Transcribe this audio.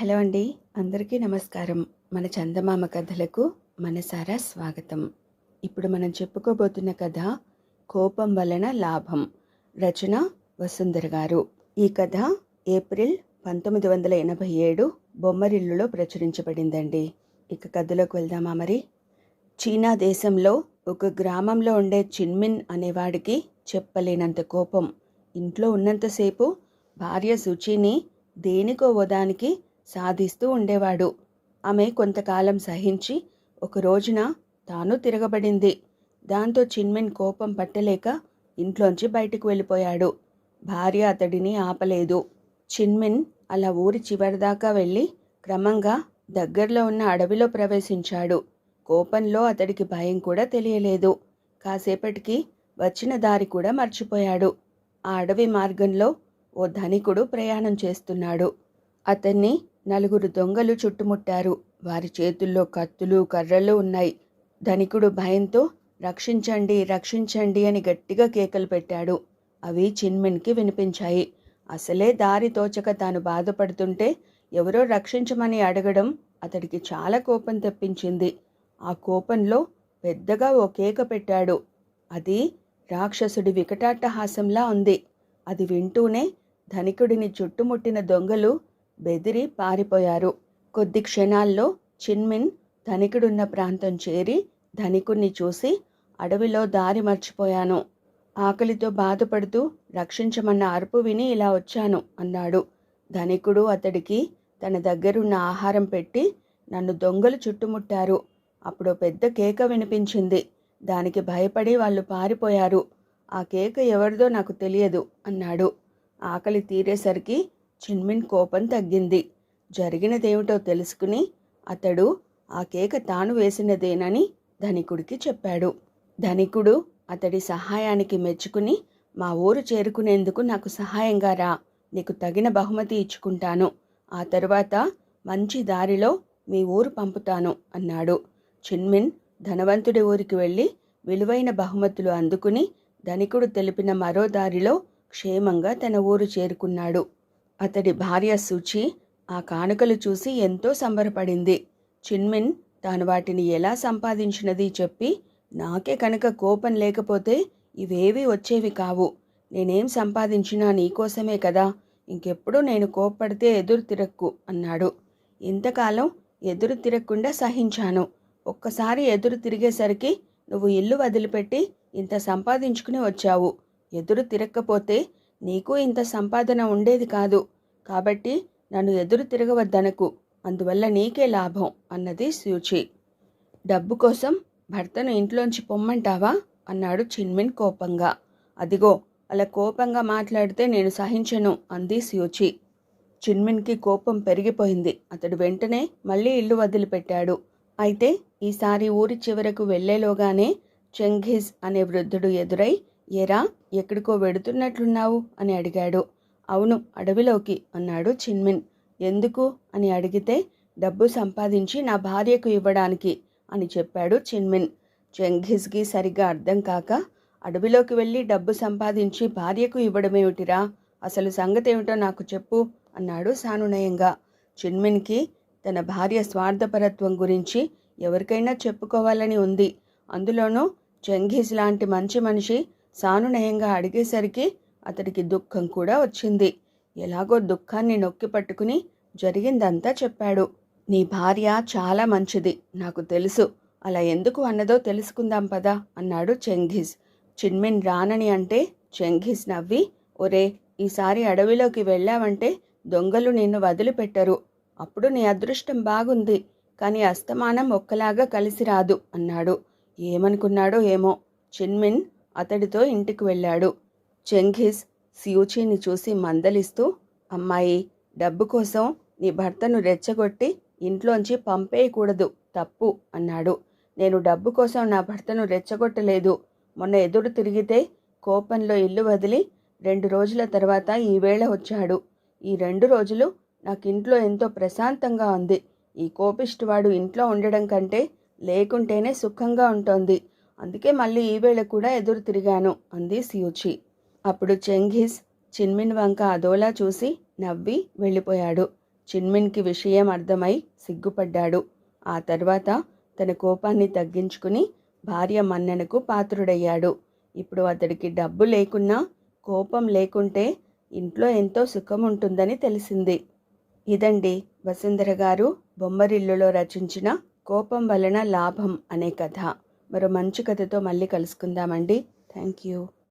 Hello అండి. అందరికీ నమస్కారం. మన చందమామ కథలకు మనసారా స్వాగతం. ఇప్పుడు మనం చెప్పుకోబోతున్న కథ కోపం వలన లాభం. రచన వసుంధర గారు. ఈ కథ ఏప్రిల్ పంతొమ్మిది వందల ఎనభై ఏడు బొమ్మరిల్లులో ప్రచురించబడిందండి. ఇక కథలోకి వెళ్దామా మరి? చీనా దేశంలో ఒక గ్రామంలో ఉండే చిన్మిన్ అనేవాడికి చెప్పలేనంత కోపం. ఇంట్లో ఉన్నంతసేపు భార్య శుచిని దేనికో ఓదానికి సాధిస్తూ ఉండేవాడు. ఆమె కొంతకాలం సహించి ఒక రోజున తాను తిరగబడింది. దాంతో చిన్మిన్ కోపం పట్టలేక ఇంట్లోంచి బయటకు వెళ్ళిపోయాడు. భార్య అతడిని ఆపలేదు. చిన్మిన్ అలా ఊరి చివరిదాకా వెళ్ళి క్రమంగా దగ్గరలో ఉన్న అడవిలో ప్రవేశించాడు. కోపంలో అతడికి భయం కూడా తెలియలేదు. కాసేపటికి వచ్చిన దారి కూడా మర్చిపోయాడు. ఆ అడవి మార్గంలో ఓ ధనికుడు ప్రయాణం చేస్తున్నాడు. అతన్ని నలుగురు దొంగలు చుట్టుముట్టారు. వారి చేతుల్లో కత్తులు కర్రలు ఉన్నాయి. ధనికుడు భయంతో రక్షించండి రక్షించండి అని గట్టిగా కేకలు పెట్టాడు. అవి చిన్మిన్కి వినిపించాయి. అసలే దారి తోచక తాను బాధపడుతుంటే ఎవరో రక్షించమని అడగడం అతడికి చాలా కోపం తెప్పించింది. ఆ కోపంలో పెద్దగా ఓ కేక పెట్టాడు. అది రాక్షసుడి వికటాట్టహాసంలా ఉంది. అది వింటూనే ధనికుడిని చుట్టుముట్టిన దొంగలు బెదిరి పారిపోయారు. కొద్ది క్షణాల్లో చిన్మిన్ ధనికుడున్న ప్రాంతం చేరి ధనికుణ్ణి చూసి అడవిలో దారి మర్చిపోయాను. ఆకలితో బాధపడుతూ రక్షించమన్న అరుపు విని ఇలా వచ్చాను అన్నాడు. ధనికుడు అతడికి తన దగ్గరున్న ఆహారం పెట్టి నన్ను దొంగలు చుట్టుముట్టారు. అప్పుడు పెద్ద కేక వినిపించింది. దానికి భయపడి వాళ్ళు పారిపోయారు. ఆ కేక ఎవరిదో నాకు తెలియదు అన్నాడు. ఆకలి తీరేసరికి చిన్మిన్ కోపం తగ్గింది. జరిగినదేమిటో తెలుసుకుని అతడు ఆ కేక తాను వేసినదేనని ధనికుడికి చెప్పాడు. ధనికుడు అతడి సహాయానికి మెచ్చుకుని మా ఊరు చేరుకునేందుకు నాకు సహాయంగా రా. నీకు తగిన బహుమతి ఇచ్చుకుంటాను. ఆ తరువాత మంచి దారిలో మీ ఊరు పంపుతాను అన్నాడు. చిన్మిన్ ధనవంతుడి ఊరికి వెళ్ళి విలువైన బహుమతులు అందుకుని ధనికుడు తెలిపిన మరో దారిలో క్షేమంగా తన ఊరు చేరుకున్నాడు. అతడి భార్య సూచి ఆ కానుకలు చూసి ఎంతో సంబరపడింది. చిన్మిన్ తాను వాటిని ఎలా సంపాదించినది చెప్పి నాకే కనుక కోపం లేకపోతే ఇవేవి వచ్చేవి కావు. నేనేం సంపాదించినా నీకోసమే కదా ఇంకెప్పుడు నేను కోప్పడితే ఎదురు తిరక్కు అన్నాడు. ఇంతకాలం ఎదురు తిరగకుండా సహించాను. ఒక్కసారి ఎదురు తిరిగేసరికి నువ్వు ఇల్లు వదిలిపెట్టి ఇంత సంపాదించుకుని వచ్చావు. ఎదురు తిరక్కపోతే నీకు ఇంత సంపాదన ఉండేది కాదు. కాబట్టి నన్ను ఎదురు తిరగవద్దనకు. అందువల్ల నీకే లాభం అన్నది సూచి. డబ్బు కోసం భర్తను ఇంట్లోంచి పొమ్మంటావా? అన్నాడు చిన్మిన్ కోపంగా. అదిగో అలా కోపంగా మాట్లాడితే నేను సహించను అంది సూచి. చిన్మిన్కి కోపం పెరిగిపోయింది. అతడు వెంటనే మళ్ళీ ఇల్లు వదిలిపెట్టాడు. అయితే ఈసారి ఊరి చివరకు వెళ్ళేలోగానే చెంఘిజ్ అనే వృద్ధుడు ఎదురై ఎరా ఎక్కడికో వెడుతున్నట్లున్నావు? అని అడిగాడు. అవును అడవిలోకి అన్నాడు చిన్మిన్. ఎందుకు? అని అడిగితే డబ్బు సంపాదించి నా భార్యకు ఇవ్వడానికి అని చెప్పాడు చిన్మిన్. చెంఘిజ్కి సరిగ్గా అర్థం కాక అడవిలోకి వెళ్ళి డబ్బు సంపాదించి భార్యకు ఇవ్వడమేమిటిరా? అసలు సంగతి ఏమిటో నాకు చెప్పు అన్నాడు సానునయంగా. చిన్మిన్కి తన భార్య స్వార్థపరత్వం గురించి ఎవరికైనా చెప్పుకోవాలని ఉంది. అందులోనూ చెంఘీస్ లాంటి మంచి మనిషి సానునయంగా అడిగేసరికి అతడికి దుఃఖం కూడా వచ్చింది. ఎలాగో దుఃఖాన్ని నొక్కి పట్టుకుని జరిగిందంతా చెప్పాడు. నీ భార్య చాలా మంచిది నాకు తెలుసు. అలా ఎందుకు అన్నదో తెలుసుకుందాం పదా అన్నాడు చెంఘీస్. చిన్మిన్ రానని అంటే చెంఘీస్ నవ్వి ఒరే ఈసారి అడవిలోకి వెళ్ళావంటే దొంగలు నిన్ను వదిలిపెట్టరు. అప్పుడు నీ అదృష్టం బాగుంది కానీ అస్తమానం ఒక్కలాగా కలిసి రాదు అన్నాడు. ఏమనుకున్నాడో ఏమో. చిన్మిన్ అతడితో ఇంటికి వెళ్ళాడు. చెంఘీస్ సియూచిని చూసి మందలిస్తూ అమ్మాయి డబ్బు కోసం నీ భర్తను రెచ్చగొట్టి ఇంట్లోంచి పంపేయకూడదు తప్పు అన్నాడు. నేను డబ్బు కోసం నా భర్తను రెచ్చగొట్టలేదు. మొన్న ఎదురు తిరిగితే కోపంలో ఇల్లు వదిలి రెండు రోజుల తర్వాత ఈవేళ వచ్చాడు. ఈ రెండు రోజులు నాకు ఇంట్లో ఎంతో ప్రశాంతంగా ఉంది. ఈ కోపిష్టివాడు ఇంట్లో ఉండడం కంటే లేకుంటేనే సుఖంగా ఉంటోంది. అందుకే మళ్ళీ ఈవేళ కూడా ఎదురు తిరిగాను అంది సియూచి అప్పుడు చెంఘీస్ చిన్మిన్ వంక అదోలా చూసి నవ్వి వెళ్ళిపోయాడు. చిన్మిన్కి విషయం అర్థమై సిగ్గుపడ్డాడు. ఆ తర్వాత తన కోపాన్ని తగ్గించుకుని భార్య మన్ననకు పాత్రుడయ్యాడు. ఇప్పుడు అతడికి డబ్బు లేకున్నా కోపం లేకుంటే ఇంట్లో ఎంతో సుఖం ఉంటుందని తెలిసింది. ఇదండి వసుంధర గారు బొమ్మరిల్లులో రచించిన కోపం వలన లాభం అనే కథ. మరో మంచి కథతో మళ్ళీ కలుసుకుందామండి. Thank you.